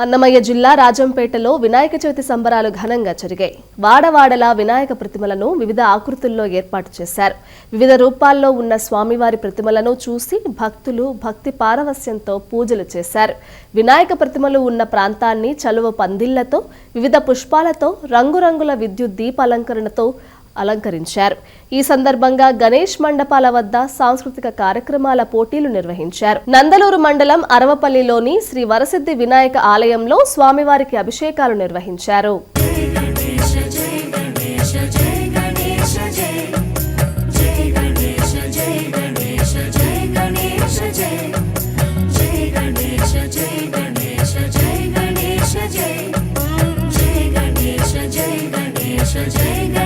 అన్నమయ్య జిల్లా రాజంపేటలో వినాయక చవితి సంబరాలు ఘనంగా జరిగాయి. వాడవాడలా వినాయక ప్రతిమలను వివిధ ఆకృతుల్లో ఏర్పాటు చేశారు. వివిధ రూపాల్లో ఉన్న స్వామివారి ప్రతిమలను చూసి భక్తులు భక్తి పారవస్యంతో పూజలు చేశారు. వినాయక ప్రతిమలు ఉన్న ప్రాంతాన్ని చలువ పందిళ్ళతో వివిధ పుష్పాలతో రంగురంగుల విద్యుత్ దీపాలంకరణతో అలంకరించారు ఈ సందర్భంగా గణేష్ మండపాల వద్ద సాంస్కృతిక కార్యక్రమాల పోటీలు నిర్వహించారు నందలూరు మండలం అరవపల్లిలోని శ్రీ వరసిద్ధి వినాయక ఆలయంలో స్వామివారికి అభిషేకాలు నిర్వహించారు Jai Ganesha,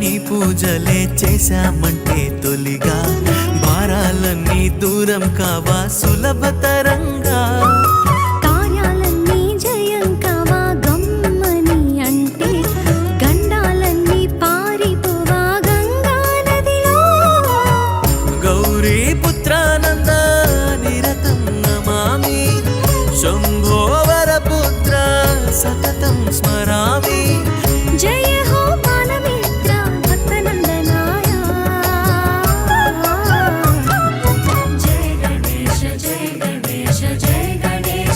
వినాయకాన్ని పూజలే చేశామంటే తొలిగా. భారాలన్నీ దూరం కావా సులభతరంగా కార్యాలన్నీ జయం కావా గమ్మని అంటే? గండాలన్నీ పారిపోవా గంగా నదిలో? గౌరీ పుత్రానంద నిరతం నమామి శంభో వరపుత్ర సతతం స్మరామి. జయ హో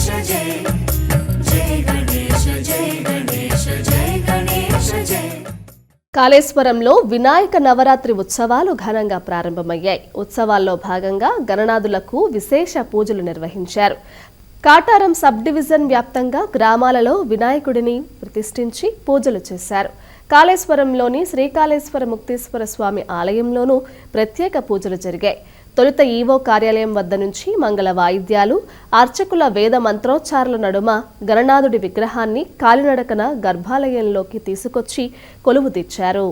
గణేశ జయ జయ గణేశ జయ గణేశ జయ గణేశ జయ కాళేశ్వరంలో వినాయక నవరాత్రి ఉత్సవాలు ఘనంగా ప్రారంభమయ్యాయి. ఉత్సవాల్లో భాగంగా గణనాథులకు విశేష పూజలు నిర్వహించారు. కాటారం సబ్ డివిజన్ వ్యాప్తంగా గ్రామాలలో వినాయకుడిని ప్రతిష్ఠించి పూజలు చేశారు. కాళేశ్వరంలోని శ్రీకాళేశ్వర ముక్తేశ్వర స్వామి ఆలయంలోనూ ప్రత్యేక పూజలు జరిగాయి. తొలుత ఈవో కార్యాలయం వద్ద నుంచి మంగళ వాయిద్యాలు అర్చకుల వేద మంత్రోచ్చారుల నడుమ గణనాథుడి విగ్రహాన్ని కాలినడకన గర్భాలయంలోకి తీసుకొచ్చి కొలువు తెచ్చారు